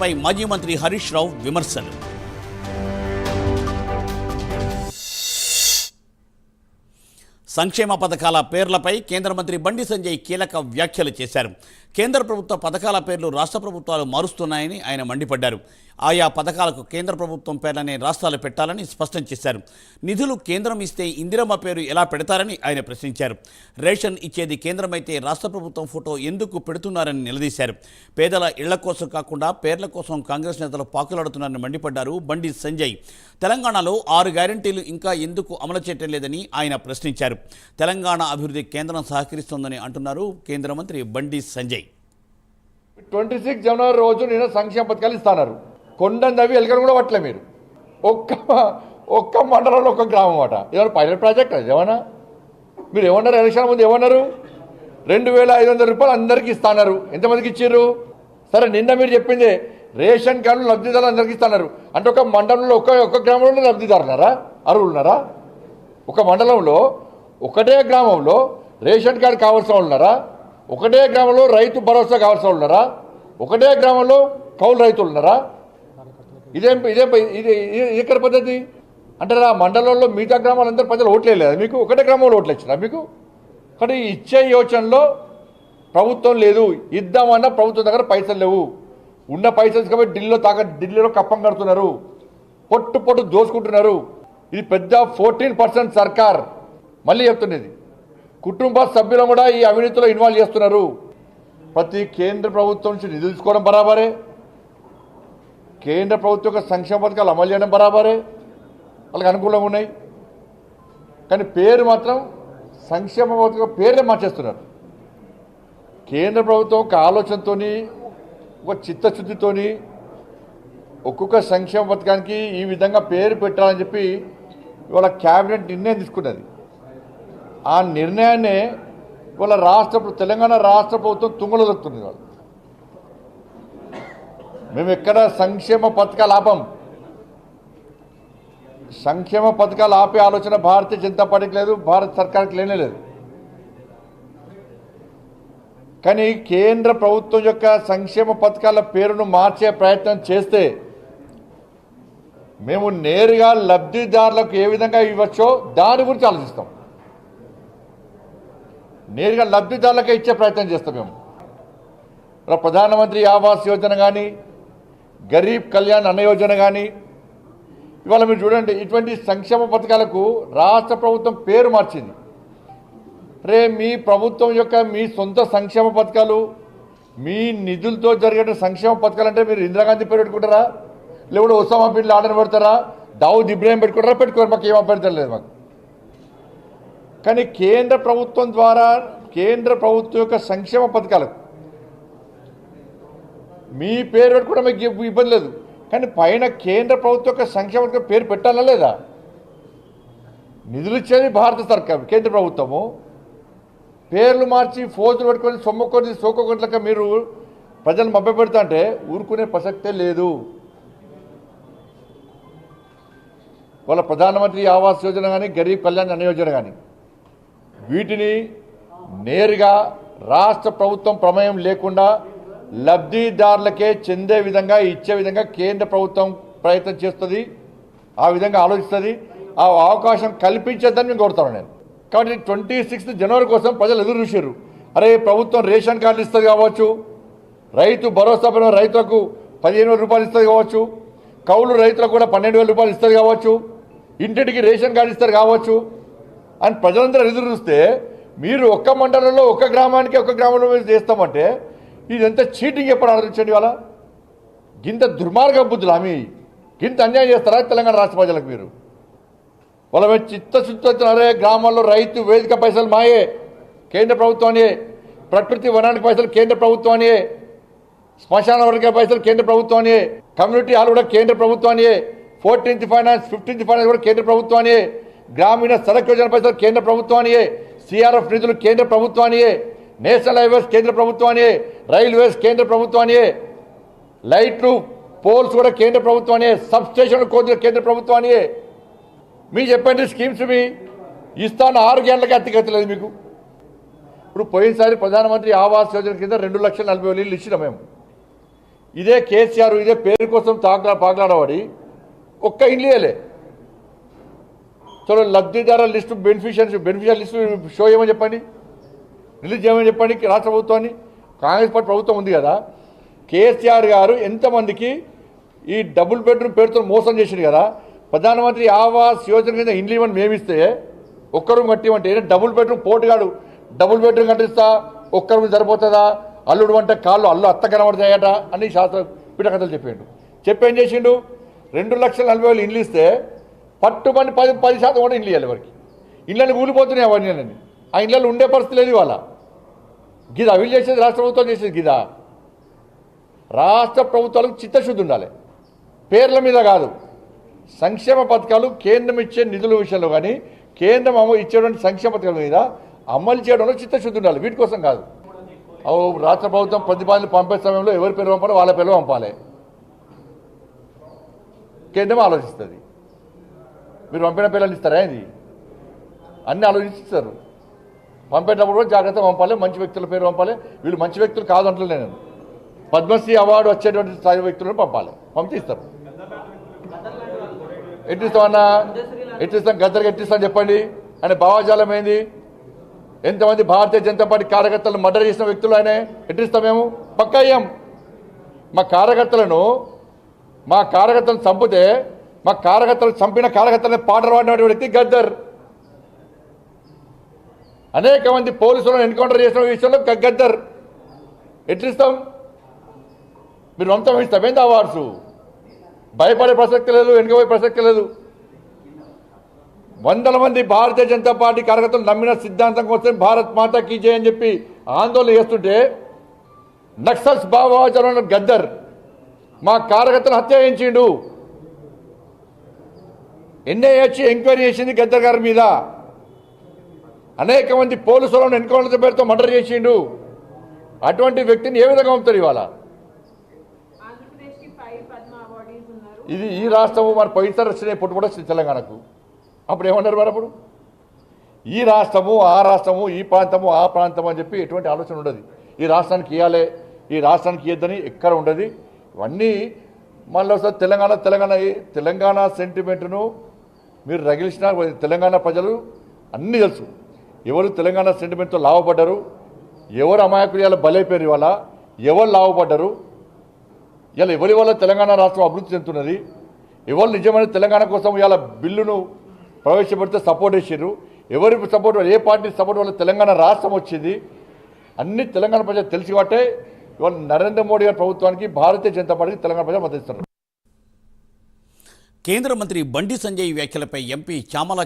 పై మాజీ మంత్రి హరీష్ రావు విమర్శలు. సంక్షేమ పథకాల పేర్లపై కేంద్ర మంత్రి బండి సంజయ్ కీలక వ్యాఖ్యలు చేశారు. కేంద్ర ప్రభుత్వ పథకాల పేర్లు రాష్ట్ర ప్రభుత్వాలు మారుస్తున్నాయని ఆయన మండిపడ్డారు. ఆయా పథకాలకు కేంద్ర ప్రభుత్వం పేర్లనే రాష్ట్రాలు పెట్టాలని స్పష్టం చేశారు. నిధులు కేంద్రం ఇస్తే ఇందిరమ్మ పేరు ఎలా పెడతారని ఆయన ప్రశ్నించారు. రేషన్ ఇచ్చేది కేంద్రమైతే రాష్ట్ర ప్రభుత్వం ఫోటో ఎందుకు పెడుతున్నారని నిలదీశారు. పేదల ఇళ్ళ కోసం కాకుండా పేర్ల కోసం కాంగ్రెస్ నేతలు పాకులాడుతున్నారని మండిపడ్డారు బండి సంజయ్. తెలంగాణలో ఆరు గ్యారంటీలు ఇంకా ఎందుకు అమలు చేయటం లేదని ఆయన ప్రశ్నించారు. తెలంగాణ అభివృద్ధి కేంద్రం సహకరిస్తోందని అంటున్నారు కేంద్ర మంత్రి బండి సంజయ్. ట్వంటీ సిక్స్ జనవరి రోజు నేను సంక్షేమ పథకాలు ఇస్తాన్నారు. కొండని తవ్వి ఎలకలు కూడా పట్టలే మీరు. ఒక్క ఒక్క మండలంలో ఒక్క గ్రామం అట. ఏమన్నా పైలట్ ప్రాజెక్ట్ అది ఏమన్నా? మీరు ఏమన్నారు? ఎలక్షన్ ముందు ఏమన్నారు? రెండు వేల ఐదు వందల రూపాయలు అందరికీ ఇస్తాన్నారు. ఎంతమందికి ఇచ్చారు సరే నిన్న మీరు చెప్పింది రేషన్ కార్డు లబ్ధిదారులు అందరికీ ఇస్తున్నారు. అంటే ఒక మండలంలో ఒక ఒక్క గ్రామంలో లబ్ధిదారున్నారా అరువులున్నారా ఒక మండలంలో ఒకటే గ్రామంలో రేషన్ కార్డు కావాల్సిన ఉన్నారా ఒకటే గ్రామంలో రైతు భరోసా కావాల్సిన ఉన్నారా ఒకటే గ్రామంలో కౌలు రైతులు ఉన్నారా ఇదేం ఇదేం ఇది ఇక్కడ పద్ధతి? అంటే ఆ మండలంలో మిగతా గ్రామాలందరూ ప్రజలు ఓట్లు మీకు ఒకటే గ్రామంలో ఓట్లు ఇచ్చినా మీకు? కానీ ఇచ్చే యోచనలో ప్రభుత్వం లేదు. ఇద్దామన్నా ప్రభుత్వం దగ్గర పైసలు లేవు. ఉన్న పైసలు కాబట్టి ఢిల్లీలో తాగ ఢిల్లీలో కప్పం కడుతున్నారు. పొట్టు పొట్టు దోసుకుంటున్నారు. ఇది పెద్ద ఫోర్టీన్ పర్సెంట్ సర్కార్. మళ్ళీ చెప్తున్నది. కుటుంబ సభ్యులను కూడా ఈ అవినీతిలో ఇన్వాల్వ్ చేస్తున్నారు. ప్రతి కేంద్ర ప్రభుత్వం నుంచి నిధులు తీసుకోవడం బరాబరే. కేంద్ర ప్రభుత్వం యొక్క సంక్షేమ పథకాలు అమలు చేయడం బరాబరే. వాళ్ళకి అనుకూలంగా ఉన్నాయి. కానీ పేరు మాత్రం సంక్షేమ పథకం పేరే మార్చేస్తున్నారు. కేంద్ర ప్రభుత్వం ఒక ఆలోచనతోని ఒక చిత్తశుద్ధితోని ఒక్కొక్క సంక్షేమ పథకానికి ఈ విధంగా పేరు పెట్టాలని చెప్పి ఇవాళ క్యాబినెట్ నిర్ణయం తీసుకున్నది. ఆ నిర్ణయాన్ని ఇవాళ రాష్ట్ర తెలంగాణ రాష్ట్ర ప్రభుత్వం తుంగలు దొక్కుతుంది వాళ్ళు మేము ఎక్కడ సంక్షేమ పథకాలు ఆపం సంక్షేమ పథకాలు ఆపే ఆలోచన భారతీయ జనతా పార్టీకి లేదు భారత సర్కార్కి లేనే లేదు. కానీ కేంద్ర ప్రభుత్వం యొక్క సంక్షేమ పథకాల పేరును మార్చే ప్రయత్నం చేస్తే మేము నేరుగా లబ్ధిదారులకు ఏ విధంగా ఇవ్వచ్చో దాని గురించి ఆలోచిస్తాం. నేరుగా లబ్ధిదారులకే ఇచ్చే ప్రయత్నం చేస్తాం మేము. ప్రధానమంత్రి ఆవాస్ యోజన కానీ గరీబ్ కళ్యాణ్ అన్న యోజన కానీ ఇవాళ మీరు చూడండి ఇటువంటి సంక్షేమ పథకాలకు రాష్ట్ర ప్రభుత్వం పేరు మార్చింది. రే మీ ప్రభుత్వం యొక్క మీ సొంత సంక్షేమ పథకాలు మీ నిధులతో జరిగే సంక్షేమ పథకాలు అంటే మీరు ఇందిరాగాంధీ పేరు పెట్టుకుంటారా? లేకుంటే ఒసామా బిన్ లాడన్ పెడతారా? దావుద్ ఇబ్రాహిం పెట్టుకుంటారా? పెట్టుకోరు మాకు ఏం అభ్యర్థం లేదు మాకు. కానీ కేంద్ర ప్రభుత్వం ద్వారా కేంద్ర ప్రభుత్వం యొక్క సంక్షేమ పథకాలకు మీ పేరు పెట్టుకోవడం మీకు ఇబ్బంది లేదు. కానీ పైన కేంద్ర ప్రభుత్వం యొక్క సంక్షేమ పేరు పెట్టాలా లేదా? నిధులు ఇచ్చేది భారత సర్కార్ కేంద్ర ప్రభుత్వము. పేర్లు మార్చి ఫోజులు పెట్టుకొని సొమ్ముకొని సోకొకొట్లక మీరు ప్రజలు మభ్య పెడతా అంటే ఊరుకునే ప్రసక్తే లేదు. వాళ్ళ ప్రధానమంత్రి ఆవాస్ యోజన కానీ గరీబ్ కళ్యాణ్ అన్న యోజన కానీ వీటిని నేరుగా రాష్ట్ర ప్రభుత్వం ప్రమేయం లేకుండా లబ్ధిదారులకే చెందే విధంగా ఇచ్చే విధంగా కేంద్ర ప్రభుత్వం ప్రయత్నం చేస్తుంది ఆ విధంగా ఆలోచిస్తుంది. ఆ అవకాశం కల్పించద్దని మేము కోరుతాను నేను. కాబట్టి ట్వంటీ సిక్స్త్ జనవరి కోసం ప్రజలు ఎదురు చూసారు అరే ప్రభుత్వం రేషన్ కార్డులు ఇస్తుంది కావచ్చు రైతు భరోసా పైన రైతులకు పదిహేను వేల రూపాయలు ఇస్తుంది కావచ్చు కౌలు రైతులకు కూడా పన్నెండు వేల రూపాయలు ఇస్తుంది కావచ్చు ఇంటింటికి రేషన్ కార్డు ఇస్తారు కావచ్చు. అని ప్రజలందరూ ఎదురు చూస్తే మీరు ఒక్క మండలంలో ఒక్క గ్రామానికి ఒక్క గ్రామంలో మీరు చేస్తామంటే ఇదంతా చీటింగ్ ఎప్పుడు ఆలోచించండి వాళ్ళ గింత దుర్మార్గ బుద్ధులు హామీ గింత అన్యాయం చేస్తారా తెలంగాణ రాష్ట్ర ప్రజలకు మీరు? వాళ్ళ మీద చిత్తశుద్ధి గ్రామాల్లో రైతు వేదిక పైసలు మాయే. కేంద్ర ప్రభుత్వాన్ని ప్రకృతి వనానికి పైసలు కేంద్ర ప్రభుత్వాన్ని శ్మశాన వర్గ పైసలు కేంద్ర ప్రభుత్వాన్ని కమ్యూనిటీ హాల్ కూడా కేంద్ర ప్రభుత్వాన్ని ఫోర్టీన్త్ ఫైనాన్స్ ఫిఫ్టీన్త్ ఫైనాన్స్ కూడా కేంద్ర ప్రభుత్వాన్ని గ్రామీణ సడక్ యోజన పైసలు కేంద్ర ప్రభుత్వాన్ని సిఆర్ఎఫ్ నిధులు కేంద్ర ప్రభుత్వాన్ని నేషనల్ హైవేస్ కేంద్ర ప్రభుత్వాన్ని రైల్వేస్ కేంద్ర ప్రభుత్వాన్ని లైట్లు పోల్స్ కూడా కేంద్ర ప్రభుత్వాన్ని సబ్ స్టేషన్ కేంద్ర ప్రభుత్వాన్ని మీ చెప్పండి స్కీమ్స్ మీ. ఇస్తాను ఆరు గంటలకి అత్తిగతలేదు మీకు. ఇప్పుడు పోయినసారి ప్రధానమంత్రి ఆవాస్ యోజన కింద రెండు లక్షల నలభై వేలు ఇల్లు ఇచ్చినాం మేము. ఇదే కేసీఆర్ ఇదే పేరు కోసం తాకలా పాకలాడవాడి ఒక్క ఇండ్లేలే చలో లబ్ధిదారుల list beneficiaries beneficiary list show చేయమని చెప్పండి. రిలీజ్ చేయమని చెప్పండి రాష్ట్ర ప్రభుత్వాన్ని. కాంగ్రెస్ పార్టీ ప్రభుత్వం ఉంది కదా. కేసీఆర్ గారు ఎంతమందికి ఈ డబుల్ బెడ్రూమ్ పేరుతో మోసం చేసింది కదా. ప్రధానమంత్రి ఆవాస్ యోజన కింద ఇండ్లు ఇవ్వని మేమిస్తే ఒక్క రూమ్ డబుల్ బెడ్రూమ్ పోటుగాడు. డబుల్ బెడ్రూమ్ కట్టిస్తా ఒక్క రూమ్ సరిపోతుందా? అల్లుడు అంటే కాళ్ళు అల్లు అత్త కనబడతాయట అని శాస్త్ర పీఠకథలు చెప్పిండు చెప్పేం చేసిండు? రెండు లక్షల నలభై వేలు ఇండ్లు ఇస్తే పట్టుబడి పది పది శాతం కూడా ఇండ్లు ఇవ్వాలి ఎవరికి. ఇళ్ళని కూలిపోతున్నాయి అవన్నీ ఆ ఇళ్ళలో ఉండే పరిస్థితి లేదు ఇవాళ. గిదా వీళ్ళు చేసేది రాష్ట్ర ప్రభుత్వం చేసేది గిదా. రాష్ట్ర ప్రభుత్వాలకు చిత్తశుద్ధి ఉండాలి. పేర్ల మీద కాదు. సంక్షేమ పథకాలు కేంద్రం ఇచ్చే నిధుల విషయంలో కానీ కేంద్రం అమలు ఇచ్చేటువంటి సంక్షేమ పథకాల మీద అమలు చేయడంలో చిత్తశుద్ధి ఉండాలి. వీటి కోసం కాదు. ఓ రాష్ట్ర ప్రభుత్వం ప్రతిపాదనలు పంపే సమయంలో ఎవరి పేరు పంపాలో వాళ్ళ పేరు పంపాలి. కేంద్రం ఆలోచిస్తుంది. మీరు పంపిన పిల్లలు ఇస్తారా ఇది అన్నీ ఆలోచిస్తారు. పంపేటప్పుడు కూడా జాగ్రత్త పంపాలి మంచి వ్యక్తుల పేరు పంపాలి. వీళ్ళు మంచి వ్యక్తులు కాదంటలే నేను. పద్మశ్రీ అవార్డు వచ్చేటువంటి స్థాయి వ్యక్తులను పంపాలి. పంపిస్తారు ఎట్టిస్తామన్నా ఎట్టిస్తాం గద్దరికి ఎట్టిస్తాం? చెప్పండి. ఆయన భావజాలం ఏంది? ఎంతమంది భారతీయ జనతా పార్టీ కార్యకర్తలను మర్డర్ చేసిన వ్యక్తులు ఆయన? ఎట్టిస్తాం మేము? పక్క అయ్యాం మా కార్యకర్తలను మా కార్యకర్తలను చంపితే మా కార్యకర్తలు చంపిన కార్యకర్తలను పాటలు పాడిన వ్యక్తి గద్దర్. అనేక మంది పోలీసులను ఎన్కౌంటర్ చేసిన విషయంలో గద్దర్. ఎట్లిస్తాం? మీరు వంతం ఇస్తాం ఏంది అవార్డ్స్ భయపడే ప్రసక్తి లేదు వెనుకపోయే ప్రసక్తి లేదు. వందల మంది భారతీయ జనతా పార్టీ కార్యకర్తలు నమ్మిన సిద్ధాంతం కోసం భారత్ మాతా కీ అని చెప్పి ఆందోళన చేస్తుంటే నక్సల్స్ భావాచరణ గద్దర్ మా కార్యకర్తను హత్య చేయించిండు. ఎన్ఐఏ వచ్చి ఎంక్వైరీ చేసింది గద్దర్ గారి మీద. అనేక మంది పోలీసులను ఎన్కౌంటర్ పేరుతో మర్డర్ చేసిండు. అటువంటి వ్యక్తిని ఏ విధంగా పంపుతారు ఇవాళ? ఇది ఈ రాష్ట్రము మరి పోయినసారి వచ్చినాయి వచ్చింది తెలంగాణకు. అప్పుడు ఏమన్నారు మరి అప్పుడు? ఈ రాష్ట్రము ఆ రాష్ట్రము ఈ ప్రాంతము ఆ ప్రాంతం అని చెప్పి ఎటువంటి ఆలోచన ఉండదు. ఈ రాష్ట్రానికి ఇవ్వాలి ఈ రాష్ట్రానికి ఇవ్వద్దని ఎక్కడ ఉండదు. ఇవన్నీ మళ్ళీ ఒకసారి తెలంగాణ తెలంగాణ తెలంగాణ సెంటిమెంట్ను మీరు రగిలిసిన తెలంగాణ ప్రజలు అన్నీ తెలుసు. ఎవరు తెలంగాణ సెంటిమెంట్తో లాభపడ్డారు ఎవరు అమాయకులు బలైపోయారు ఇవాళ? ఎవరు లాభపడ్డారు ఇలా ఎవరి వల్ల తెలంగాణ రాష్ట్రం అభివృద్ధి చెందుతున్నది? ఎవరు నిజమైన తెలంగాణ కోసం ఇవాళ బిల్లును ప్రవేశపెడితే సపోర్ట్ చేశారు ఎవరి సపోర్ట్ ఏ పార్టీ సపోర్ట్ వల్ల తెలంగాణ రాష్ట్రం వచ్చింది? అన్ని తెలంగాణ ప్రజలు తెలిసి కాబట్టే ఇవాళ నరేంద్ర మోడీ గారి ప్రభుత్వానికి భారతీయ జనతా పార్టీకి తెలంగాణ ప్రజలు మద్దతిస్తున్నారు కేంద్ర మంత్రి బండి సంజయ్ వ్యాఖ్యలపై ఎంపీ చామల